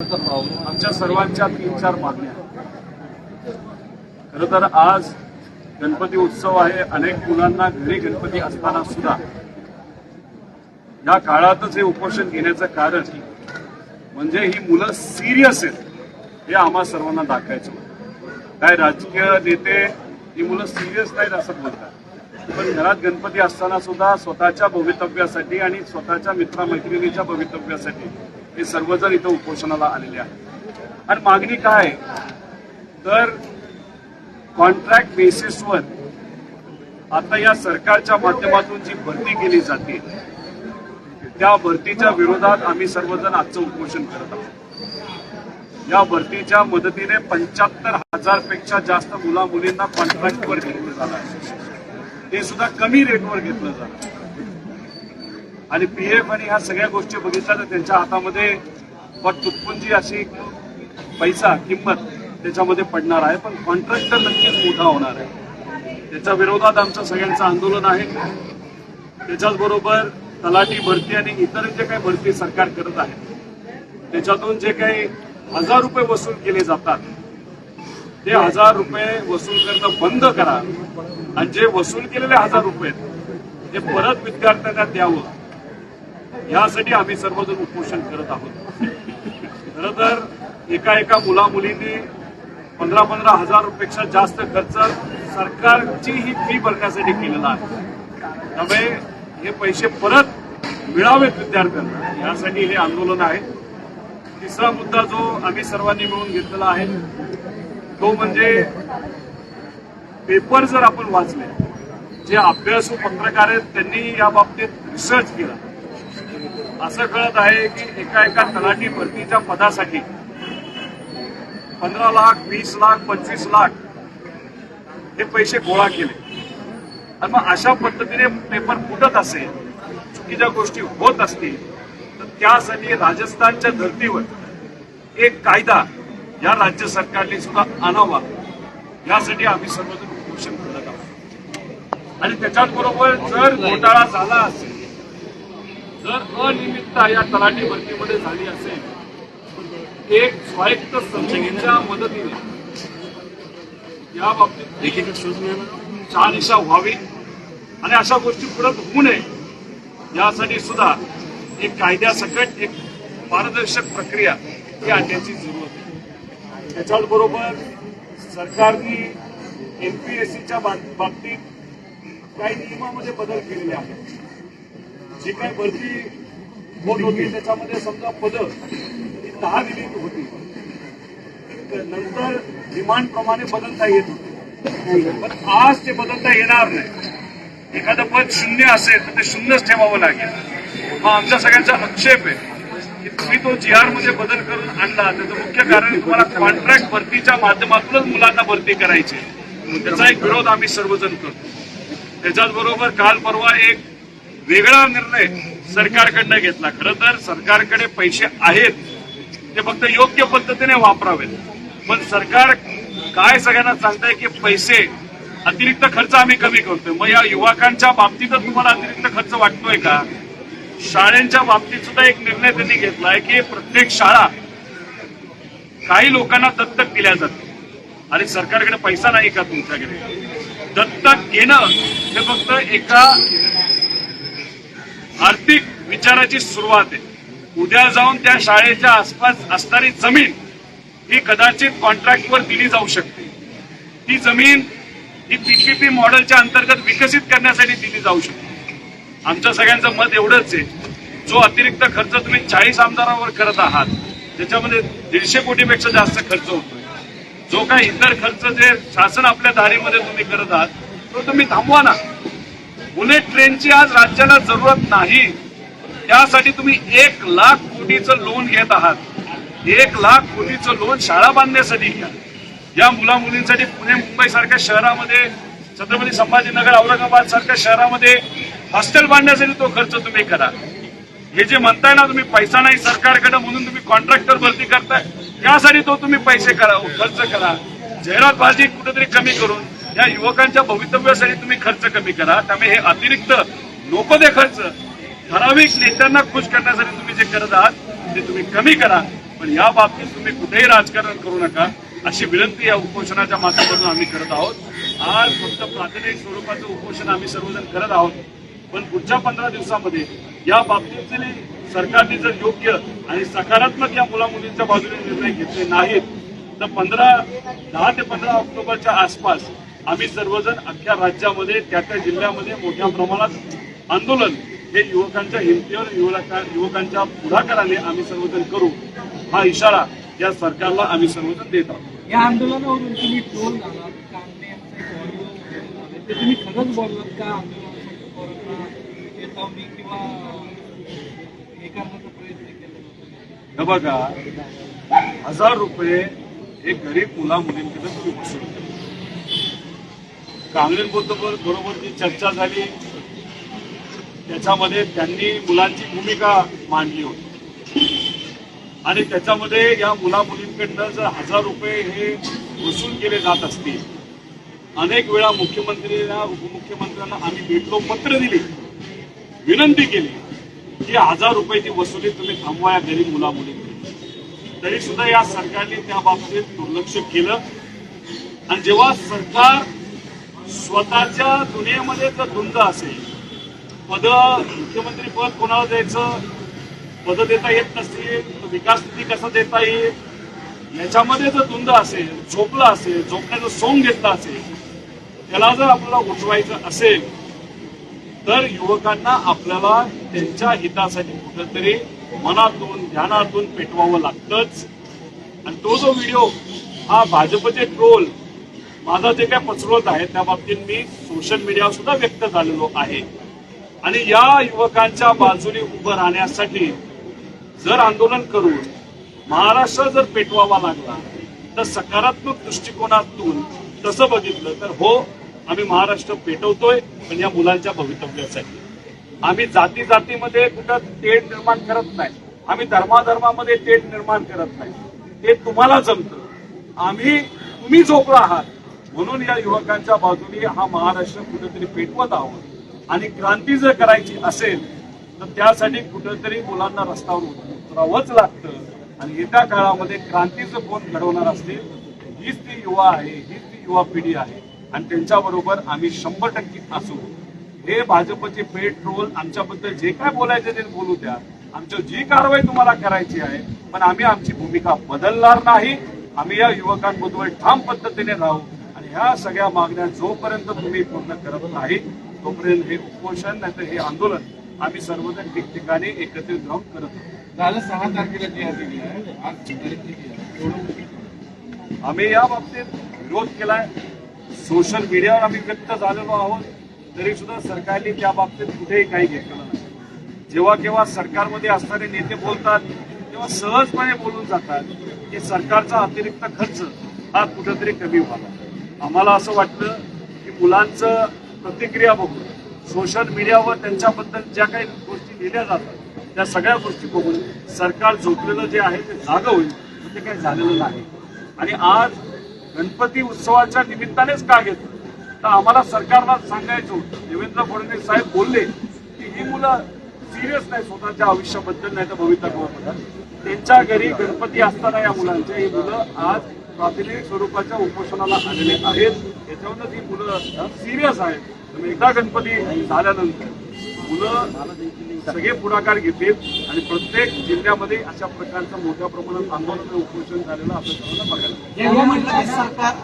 आमच्या सर्वांच्या तीन चार मागण्या. खर तर आज गणपती उत्सव आहे अनेक मुलांना घरी गणपती असताना सुद्धा. या काळातच हे उपोषण घेण्याचं कारण म्हणजे ही मुलं सिरियस आहेत हे आम्हा सर्वांना दाखवायचं काय राजकीय नेते ही मुलं सिरियस नाहीत असं बोलतात. पण घरात गणपती असताना सुद्धा स्वतःच्या भवितव्यासाठी आणि स्वतःच्या मित्रमैत्रिणीच्या भवितव्यासाठी हे सर्वजण इथं उपोषणाला आलेले आहेत. आणि मागणी काय? तर कॉन्ट्रॅक्ट बेसिसवर आता या सरकारच्या माध्यमातून जी भरती केली जाते त्या भरतीच्या विरोधात आम्ही सर्वजण आजचं उपोषण करत आहोत. या भरतीच्या मदतीने पंच्याहत्तर हजारपेक्षा जास्त मुला मुलींना कॉन्ट्रॅक्टवर घेतलं जाणार ते सुद्धा कमी रेटवर घेतलं जाणार आणि पी एफ आणि ह्या सगळ्या गोष्टी बघितल्या तर त्यांच्या हातामध्ये बट तुटपुंजी अशी पैसा किंमत त्याच्यामध्ये पडणार आहे. पण कॉन्ट्रॅक्टर नक्कीच मोठा होणार आहे. त्याच्या विरोधात आमचं सगळ्यांचं आंदोलन आहे. त्याच्याचबरोबर तलाठी भरती आणि इतर जे काही भरती सरकार करत आहे त्याच्यातून जे काही हजार रुपये वसूल केले जातात ते हजार रुपये वसूल करणं बंद करा. आणि जे वसूल केलेले हजार रुपये आहेत, ते परत विद्यार्थ्यांना द्यावं. यासाठी आम्ही सर्वजण उपोषण करत आहोत. खरं तर एका एका मुला मुलींनी पंधरा पंधरा हजार रुपयापेक्षा जास्त खर्च सरकारची ही फी भरण्यासाठी केलेला आहे. त्यामुळे हे पैसे परत मिळावेत विद्यार्थ्यांना. यासाठी हे आंदोलन आहे. तिसरा मुद्दा जो आम्ही सर्वांनी मिळून घेतलेला आहे तो म्हणजे पेपर जर आपण वाचले जे अभ्यासू पत्रकार आहेत त्यांनी या बाबतीत रिसर्च केला. असं कळत आहे की एका एका तलाठी भरतीच्या पदासाठी पंधरा लाख वीस लाख पंचवीस लाख हे पैसे गोळा केले. आणि मग अशा पद्धतीने पेपर फुटत असेल चुकीच्या गोष्टी होत असतील तर त्यासाठी राजस्थानच्या धर्तीवर एक कायदा या राज्य सरकारने सुद्धा आणावा. यासाठी आम्ही सर्वजण उपोषण करत आहोत आणि त्याच्याच बरोबर जर घोटाळा झाला असेल जर अनियमितता या तलाठी भरतीमध्ये झाली असेल एक स्वायत्त समितीच्या मदतीने या बाबतीत शहानिशा व्हावी आणि अशा गोष्टी परत होऊ नये यासाठी सुद्धा एक कायद्यासकट एक पारदर्शक प्रक्रिया ही आणण्याची जरूरत आहे त्याच्याच बरोबर सरकारने एमपीएससीच्या बाबतीत काही नियमामध्ये बदल केलेले आहेत. जी काही भरती होत होती त्याच्यामध्ये समजा पदं ही दहा दिली होती. नंतर डिमांड प्रमाणे बदलता येत होते. पण आज ते बदलता येणार नाही. एखादं पद शून्य असेल तर ते शून्यच ठेवावं लागेल. हा आमच्या सगळ्यांचा आक्षेप आहे. की तुम्ही तो जी आरमध्ये बदल करून आणला त्याचं मुख्य कारण तुम्हाला कॉन्ट्रॅक्ट भरतीच्या माध्यमातूनच मुलांना भरती करायची त्याचा एक विरोध आम्ही सर्वजण करतो. त्याच्याच बरोबर काल परवा एक वेगळा निर्णय सरकारकडनं घेतला. खरं तर सरकारकडे पैसे आहेत ते फक्त योग्य पद्धतीने वापरावेत. पण सरकार काय सगळ्यांना सांगताय की पैसे अतिरिक्त खर्च आम्ही कमी करतोय. मग या युवकांच्या बाबतीतच तुम्हाला अतिरिक्त खर्च वाटतोय का? शाळेंच्या बाबतीत सुद्धा एक निर्णय त्यांनी घेतलाय की प्रत्येक शाळा काही लोकांना दत्तक दिल्या जाते आणि सरकारकडे पैसा नाही का तुमच्याकडे? दत्तक घेणं हे फक्त एका आर्थिक विचाराची सुरुवात आहे. उद्या जाऊन त्या शाळेच्या आसपास असणारी जमीन ही कदाचित कॉन्ट्रॅक्टवर दिली जाऊ शकते. ती जमीन ही पीपीपी मॉडेलच्या अंतर्गत विकसित करण्यासाठी दिली जाऊ शकते. आमच्या सगळ्यांचं मत एवढंच आहे. जो अतिरिक्त खर्च तुम्ही चाळीस आमदारांवर करत आहात त्याच्यामध्ये दीडशे कोटीपेक्षा जास्त खर्च होतोय. जो काही इतर खर्च जे शासन आपल्या दारीमध्ये तुम्ही करत आहात तो तुम्ही थांबवा ना. बुलेट ट्रेनची आज राज्याला जरूरत नाही. त्यासाठी तुम्ही एक लाख कोटीचं लोन घेत आहात. एक लाख कोटीचं लोन शाळा बांधण्यासाठी घ्या. या मुला मुलींसाठी पुणे मुंबई सारख्या शहरामध्ये छत्रपती संभाजीनगर औरंगाबाद सारख्या शहरामध्ये हॉस्टेल बांधण्यासाठी तो खर्च तुम्ही करा. हे जे म्हणताय ना तुम्ही पैसा नाही सरकारकडे म्हणून तुम्ही कॉन्ट्रॅक्टर भरती करताय त्यासाठी तो तुम्ही पैसे करा खर्च करा. जाहिरातबाजी कुठेतरी कमी करून या युवकांच्या भवितव्यासाठी तुम्ही खर्च कमी करा. त्यामुळे हे अतिरिक्त नको ते खर्च. ठराविक नेत्यांना खुश करण्यासाठी तुम्ही जे करत आहात ते तुम्ही कमी करा. पण या बाबतीत तुम्ही कुठेही राजकारण करू नका. अशी विनंती या उपोषणाच्या माध्यमातून आम्ही करत आहोत. आज फक्त प्राथमिक स्वरूपाचं उपोषण आम्ही सर्वजण करत आहोत. पण पुढच्या पंधरा दिवसामध्ये या बाबतीत सरकारने जर योग्य आणि सकारात्मक या मुला मुलींच्या बाजूने निर्णय घेतले नाहीत तर पंधरा दहा ते पंधरा ऑक्टोबरच्या आसपास आम्ही सर्वजण अख्ख्या राज्यामध्ये त्या त्या जिल्ह्यामध्ये मोठ्या प्रमाणात आंदोलन हे युवकांच्या हिमतीवर युवका- युवकांच्या पुढाकाराने आम्ही सर्वजण करू हा इशारा या सरकारला आम्ही सर्वजण देत आहोत. या आंदोलनावरून तुम्ही. ते तुम्ही खरंच बोललात का आंदोलनासाठी पोरांना चेतावणी किंवा हे करण्याचा प्रयत्न केला बघा हजार रुपये हे गरीब मुला मुलींकडे तुम्ही वसूल केले बरोबर जी चर्चा झाली त्याच्यामध्ये त्यांनी मुलांची भूमिका मांडली होती. आणि त्याच्यामध्ये या मुला मुलींकडनं जर हजार रुपये हे वसूल केले जात असतील अनेक वेळा मुख्यमंत्र्यांना उपमुख्यमंत्र्यांना आम्ही भेटलो पत्र दिली विनंती केली की हजार रुपयाची वसुली तुम्ही थांबवा या गरीब मुला मुलींकडे तरी सुद्धा या सरकारने त्या बाबतीत दुर्लक्ष केलं. आणि जेव्हा सरकार स्वतःच्या दुनियेमध्ये जर धुंद असेल पद मुख्यमंत्री पद कोणाला द्यायचं? पद देता येत नसतील विकास निधी कसा देता येईल? याच्यामध्ये जर धुंद असेल झोपला असेल झोपण्याचं सोंग घेतलं असेल त्याला जर आपल्याला उठवायचं असेल तर युवकांना आपल्याला त्यांच्या हितासाठी कुठंतरी मनातून ध्यानातून पेटवावं लागतंच. आणि तो जो व्हिडिओ हा भाजपचे ट्रोल माझं जे काय पसरवत आहे त्या बाबतीत मी सोशल मीडियावर सुद्धा व्यक्त झालेलो आहे. आणि या युवकांच्या बाजूने उभं राहण्यासाठी जर आंदोलन करून महाराष्ट्र जर पेटवावा लागला तर सकारात्मक दृष्टिकोनातून तसं बघितलं तर हो आम्ही महाराष्ट्र पेटवतोय पण या मुलांच्या भवितव्यासाठी. आम्ही जाती जातीमध्ये कुठं तेढ निर्माण करत नाही. आम्ही धर्माधर्मामध्ये तेढ निर्माण करत नाही. ते तुम्हाला जमतं. आम्ही तुम्ही झोपला आहात. म्हणून या युवकांच्या बाजूने हा महाराष्ट्र कुठेतरी पेटवत आहोत. आणि क्रांती जर करायची असेल तर त्यासाठी कुठेतरी मुलांना रस्त्यावर उतरावंच लागतं. आणि येत्या काळामध्ये क्रांतीचं कोण घडवणार असतील हीच ती युवा आहे हीच ती युवा पिढी आहे. आणि त्यांच्याबरोबर आम्ही शंभर टक्के असू. हे भाजपचे पेट्रोल आमच्याबद्दल जे काय बोलायचे ते बोलू द्या. आमची जी कारवाई तुम्हाला करायची आहे पण आम्ही आमची भूमिका बदलणार नाही. आम्ही या युवकांबद्दल ठाम पद्धतीने राहू. ह्या सगळ्या मागण्या जोपर्यंत तुम्ही पूर्ण करत नाही तोपर्यंत हे उपोषण नाही तर हे आंदोलन आम्ही सर्वजण ठिकठिकाणी एकत्रित राहून करत झालं सहा तारखेला जी दिली आहे. आज आम्ही या बाबतीत विरोध केलाय. सोशल मीडियावर आम्ही व्यक्त झालेलो आहोत. तरी सुद्धा सरकारने त्या बाबतीत कुठेही काही घेतलेलं नाही. जेव्हा केव्हा सरकारमध्ये असणारे नेते बोलतात तेव्हा सहजपणे बोलून जातात की सरकारचा अतिरिक्त खर्च हा कुठेतरी कमी व्हावा. आम्हाला असं वाटलं की मुलांचं प्रतिक्रिया बघून सोशल मीडियावर त्यांच्याबद्दल ज्या काही गोष्टी लिहिल्या जातात त्या सगळ्या गोष्टी बघून सरकार झोपलेलं जे आहे ते जागं होईल ते काही झालेलं नाही. आणि आज गणपती उत्सवाच्या निमित्तानेच का घेतलं? तर आम्हाला सरकारला सांगायचं होतं. देवेंद्र फडणवीस साहेब बोलले की ही मुलं सिरियस नाही स्वतःच्या आयुष्याबद्दल नाही तर भवितव्याबद्दल त्यांच्या घरी गणपती असताना या मुलांच्या ही मुलं आज प्राथमिक स्वरूपाच्या उपोषणाला आलेले आहेत. त्याच्यावरच ही मुलं सिरियस आहेत. एकदा गणपती झाल्यानंतर मुलं सगळे पुढाकार घेतील आणि प्रत्येक जिल्ह्यामध्ये अशा प्रकारचं मोठ्या प्रमाणात आंदोलन उपोषण झालेलं आपण बघायला की सरकार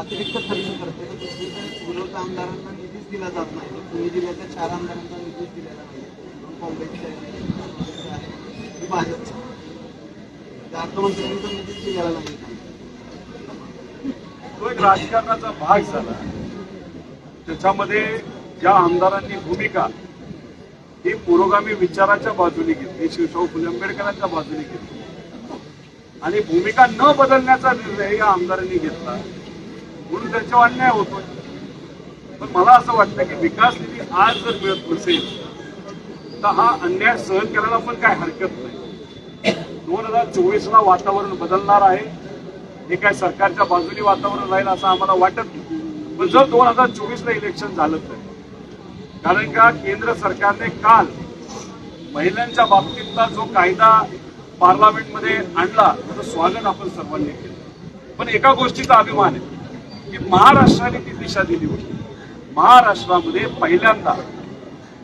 अतिरिक्त खर्च करते. दुसरीकडे आमदारांना निधीच दिला जात नाही. पुणे जिल्ह्याच्या चार आमदारांना निधीच दिलेला नाही. दोन काँग्रेसचे भाजपचे अर्थमंत्र्यांनी तर निधीच दिलेला नाही. तो एक राजकारणाचा भाग झाला. त्याच्यामध्ये ज्या आमदारांनी भूमिका ही पुरोगामी विचाराच्या बाजूने घेतली शिवशाहू फुले आंबेडकरांच्या बाजूने घेतली. आणि भूमिका न बदलण्याचा निर्णय या आमदारांनी घेतला. म्हणून त्याच्यावर अन्याय होतो पण मला असं वाटतं की विकास निधी आज जर मिळत नसेल तर हा अन्याय सहन करायला पण काय हरकत नाही. दोन हजार चोवीसला वातावरण बदलणार आहे. हे काय सरकारच्या बाजूने वातावरण राहील असं आम्हाला वाटत नाही. पण जर दोन हजार चोवीसला इलेक्शन झालं तर. कारण का केंद्र सरकारने काल महिलांच्या बाबतीतला जो कायदा पार्लमेंटमध्ये आणला त्याचं स्वागत आपण सर्वांनी केलं. पण एका गोष्टीचा अभिमान आहे की महाराष्ट्राने ती दिशा दिली होती. महाराष्ट्रामध्ये पहिल्यांदा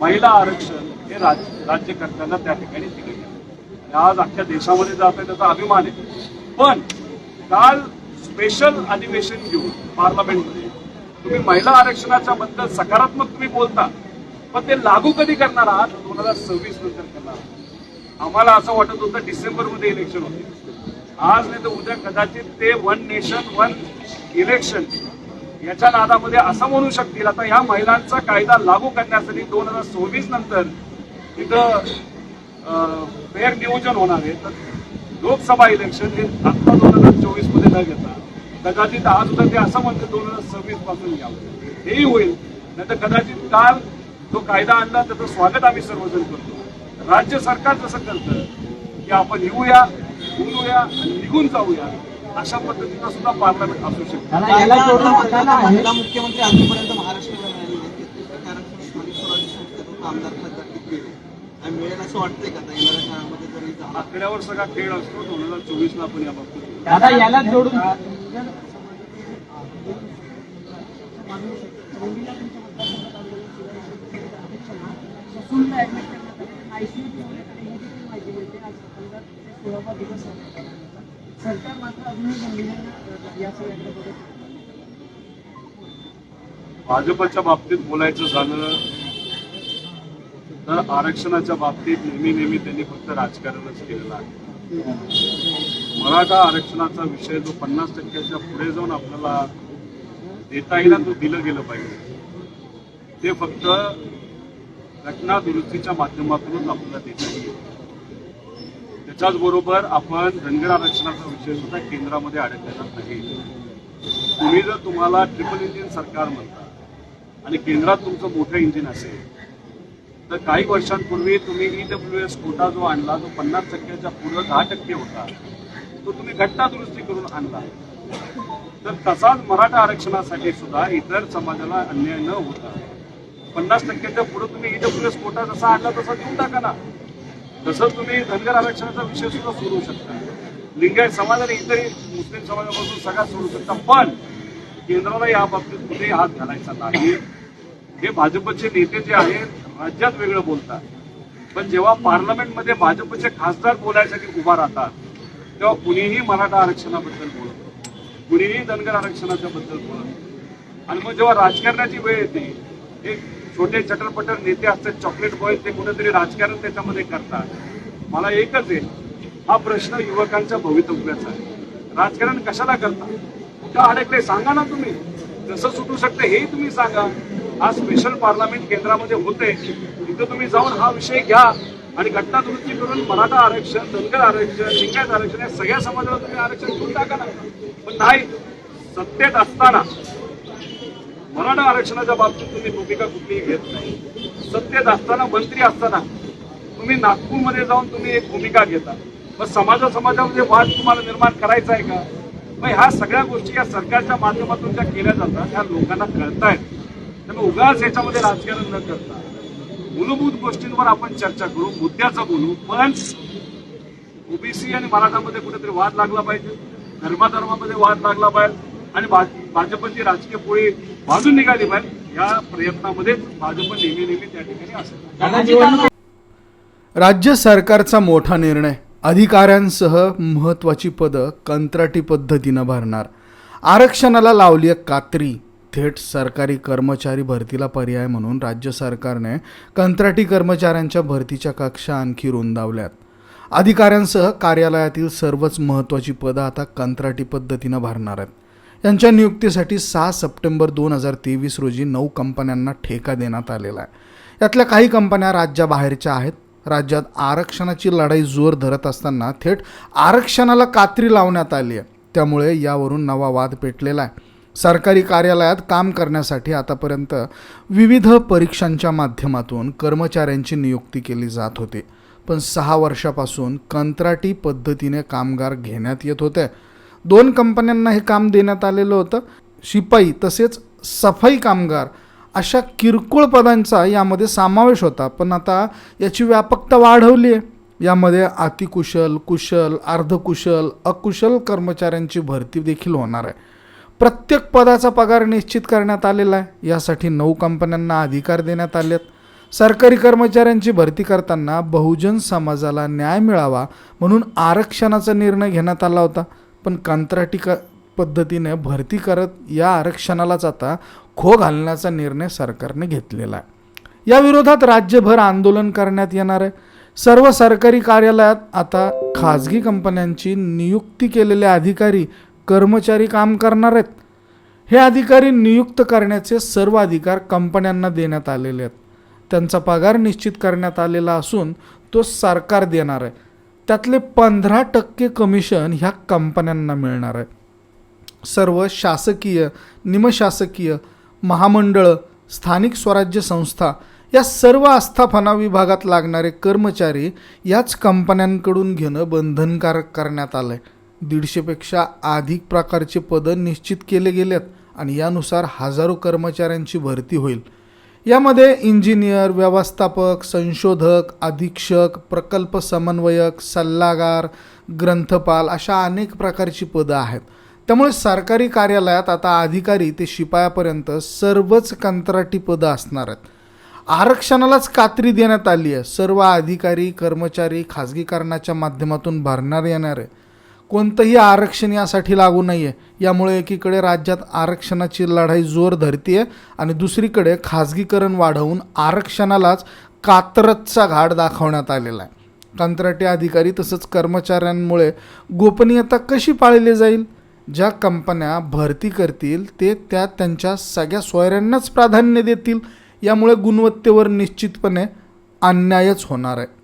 महिला आरक्षण हे राज- राज्यकर्त्यांना त्या ठिकाणी दिले गेलं. आज अख्ख्या देशामध्ये जात आहे त्याचा अभिमान आहे. पण काल स्पेशल अधिवेशन घेऊन पार्लमेंटमध्ये तुम्ही महिला आरक्षणाच्या बद्दल सकारात्मक तुम्ही बोलता पण ते लागू कधी करणार आहात? दोन हजार सव्वीस नंतर करणार आहात. आम्हाला असं वाटत होतं डिसेंबरमध्ये इलेक्शन होते आज नाही तर उद्या कदाचित ते वन नेशन वन इलेक्शन याच्या नादामध्ये असं म्हणू शकतील. आता ह्या महिलांचा कायदा लागू करण्यासाठी दोन हजार सव्वीस नंतर तिथं फेर नियोजन होणार आहे. तर लोकसभा इलेक्शन हे आता दोन हजार चोवीसमध्ये न घेता कदाचित आज उद्या ते असं म्हणते दोन हजार सव्वीसपासून घ्यावं हेही होईल. नाही तर कदाचित काल जो कायदा आणला त्याचं स्वागत आम्ही सर्वजण करतो. राज्य सरकार जसं करतं की आपण येऊया बोलूया आणि निघून जाऊया अशा पद्धतीनं सुद्धा पार्लमेंट असू शकतं. मुख्यमंत्री जरी झाला. आकड्यावर सगळा खेळ असतो. दोन हजार चोवीस ला आपण या बाबतीत दादा याला जोडून. सरकार मात्र अजूनही या बघत भाजपच्या बाबतीत बोलायचं झालं तर आरक्षणाच्या बाबतीत नेहमी नेहमी त्यांनी फक्त राजकारणच केलेलं आहे. मराठा आरक्षणाचा विषय जो पन्नास टक्क्याच्या पुढे जाऊन आपल्याला देता येईल तो दिलं गेलं पाहिजे ते फक्त घटना दुरुस्तीच्या माध्यमातूनच आपल्याला देता येईल. त्याच्याच बरोबर आपण धनगर आरक्षणाचा विषय सुद्धा केंद्रामध्ये अडकलेला नाही तुम्ही जर तुम्हाला ट्रिपल इंजिन सरकार म्हणता आणि केंद्रात तुमचं मोठं इंजिन असेल तर काही वर्षांपूर्वी तुम्ही ईडब्ल्यू एस कोटा जो आणला तो पन्नास टक्क्याच्या पुढं दहा टक्के होता. तो तुम्ही घटना दुरुस्ती करून आणला तर तसाच मराठा आरक्षणासाठी सुद्धा इतर समाजाला अन्याय न होता. पन्नास टक्क्याच्या पुढे तुम्ही ईडब्ल्यू एस कोटा जसा आणला तसा देऊन टाका ना. तसंच तुम्ही धनगर आरक्षणाचा विषय सुद्धा सोडवू शकता. लिंगायत समाज आणि इतरही मुस्लिम समाजापासून सगळा सोडू शकता. पण केंद्राला या बाबतीत कुठेही हात घालायचा नाही. हे भाजपचे नेते जे आहेत राज्यात वेगळं बोलतात. पण जेव्हा पार्लमेंटमध्ये भाजपचे खासदार बोलायसाठी उभा राहतात तेव्हा कुणीही मराठा आरक्षणाबद्दल बोलत कुणीही धनगर आरक्षणाच्या बद्दल बोलत आणि मग जेव्हा राजकारणाची वेळ येते हे छोटे चटरपटर नेते असतात चॉकलेट बॉय ते कुठेतरी राजकारण त्याच्यामध्ये करतात. मला एकच आहे हा प्रश्न युवकांच्या भवितव्याचा आहे. राजकारण कशाला करता? कुठं अडकले सांगा ना तुम्ही. जसं सुटू शकते हेही तुम्ही सांगा. हा स्पेशल पार्लमेंट केंद्रामध्ये होते तिथं तुम्ही जाऊन हा विषय घ्या. आणि घटना दुरुस्ती करून मराठा आरक्षण धनगर आरक्षण लिंगायत आरक्षण या सगळ्या समाजाला तुम्ही आरक्षण करून टाका ना. पण नाही सत्तेत असताना मराठा आरक्षणाच्या बाबतीत तुम्ही भूमिका कुठलीही घेत नाही. सत्तेत असताना मंत्री असताना तुम्ही नागपूरमध्ये जाऊन तुम्ही एक भूमिका घेता. मग समाजा समाजामध्ये वाद तुम्हाला निर्माण करायचा आहे का? मग ह्या सगळ्या गोष्टी या सरकारच्या माध्यमातून ज्या केल्या जातात त्या लोकांना कळतायत. त्यामुळे उगाच याच्यामध्ये राजकारण न करता. मूलभूत गोष्टींवर आपण चर्चा करू मुद्द्याचं बोलू पण ओबीसी आणि मराठामध्ये कुठेतरी वाद लागला पाहिजे. धर्माधर्मामध्ये वाद लागला पाहिजे. आणि भाजपची राजकीय पोळी बाजून निघाली पाहिजे. या प्रयत्नामध्येच भाजप नेहमी नेहमी त्या ठिकाणी असेल. राज्य सरकारचा मोठा निर्णय. अधिकाऱ्यांसह महत्त्वाची पदं कंत्राटी पद्धतीनं भरणार. आरक्षणाला लावली कात्री. थेट सरकारी कर्मचारी भरतीला पर्याय म्हणून राज्य सरकारने कंत्राटी कर्मचाऱ्यांच्या भरतीच्या कक्षा आणखी रुंदावल्यात. अधिकाऱ्यांसह कार्यालयातील सर्वच महत्त्वाची पदं आता कंत्राटी पद्धतीनं भरणार आहेत. यांच्या नियुक्तीसाठी सहा सप्टेंबर दोन हजार तेवीस रोजी नऊ कंपन्यांना ठेका देण्यात आलेला आहे. यातल्या काही कंपन्या राज्याबाहेरच्या आहेत. राज्यात आरक्षणाची लढाई जोर धरत असताना थेट आरक्षणाला कात्री लावण्यात आली आहे. त्यामुळे यावरून नवा वाद पेटलेला आहे. सरकारी कार्यालयात काम करण्यासाठी आतापर्यंत विविध परीक्षांच्या माध्यमातून कर्मचाऱ्यांची नियुक्ती केली जात होती. पण सहा वर्षापासून कंत्राटी पद्धतीने कामगार घेण्यात येत होते. दोन कंपन्यांना हे काम देण्यात आलेलं होतं. शिपाई तसेच सफाई कामगार अशा किरकोळ पदांचा यामध्ये समावेश होता. पण आता याची व्यापकता वाढवली आहे. यामध्ये अतिकुशल कुशल अर्धकुशल अकुशल कर्मचाऱ्यांची भरती देखील होणार आहे. प्रत्येक पदाचा पगार निश्चित करण्यात आलेला आहे. यासाठी नऊ कंपन्यांना अधिकार देण्यात आले आहेत. सरकारी कर्मचाऱ्यांची भरती करताना बहुजन समाजाला न्याय मिळावा म्हणून आरक्षणाचा निर्णय घेण्यात आला होता. पण कंत्राटी क पद्धतीने भरती करत या आरक्षणालाच आता खो घालण्याचा निर्णय सरकारने घेतलेला आहे. या विरोधात राज्यभर आंदोलन करण्यात येणार आहे. सर्व सरकारी कार्यालयात आता खाजगी कंपन्यांची नियुक्ती केलेले अधिकारी कर्मचारी काम करणार आहेत. हे अधिकारी नियुक्त करण्याचे सर्व अधिकार कंपन्यांना देण्यात आलेले आहेत. त्यांचा पगार निश्चित करण्यात आलेला असून तो सरकार देणार आहे. त्यातले पंधरा टक्के कमिशन ह्या कंपन्यांना मिळणार आहे. सर्व शासकीय निमशासकीय महामंडळं स्थानिक स्वराज्य संस्था या सर्व आस्थापना विभागात लागणारे कर्मचारी याच कंपन्यांकडून घेणं बंधनकारक करण्यात आलं आहे दीडशेपेक्षा अधिक प्रकारचे पदं निश्चित केले गेलेत आणि यानुसार हजारो कर्मचाऱ्यांची भरती होईल. यामध्ये इंजिनियर व्यवस्थापक संशोधक अधीक्षक प्रकल्प समन्वयक सल्लागार ग्रंथपाल अशा अनेक प्रकारची पदं आहेत. त्यामुळे सरकारी कार्यालयात आता अधिकारी ते शिपायापर्यंत सर्वच कंत्राटी पदं असणार आहेत. आरक्षणालाच कात्री देण्यात आली आहे सर्व अधिकारी कर्मचारी खाजगीकरणाच्या माध्यमातून भरणार येणार आहे कोणतंही आरक्षण यासाठी लागू नाही आहे यामुळे एकीकडे राज्यात आरक्षणाची लढाई जोर धरतीये आणि दुसरीकडे खाजगीकरण वाढवून आरक्षणालाच कात्रतचा घाट दाखवण्यात आलेला आहे. कंत्राटी अधिकारी तसंच कर्मचाऱ्यांमुळे गोपनीयता कशी पाळली जाईल? ज्या कंपन्या भरती करतील ते त्या त्यांच्या सगळ्या सोयऱ्यांनाच प्राधान्य देतील. यामुळे गुणवत्तेवर निश्चितपणे अन्यायच होणार आहे.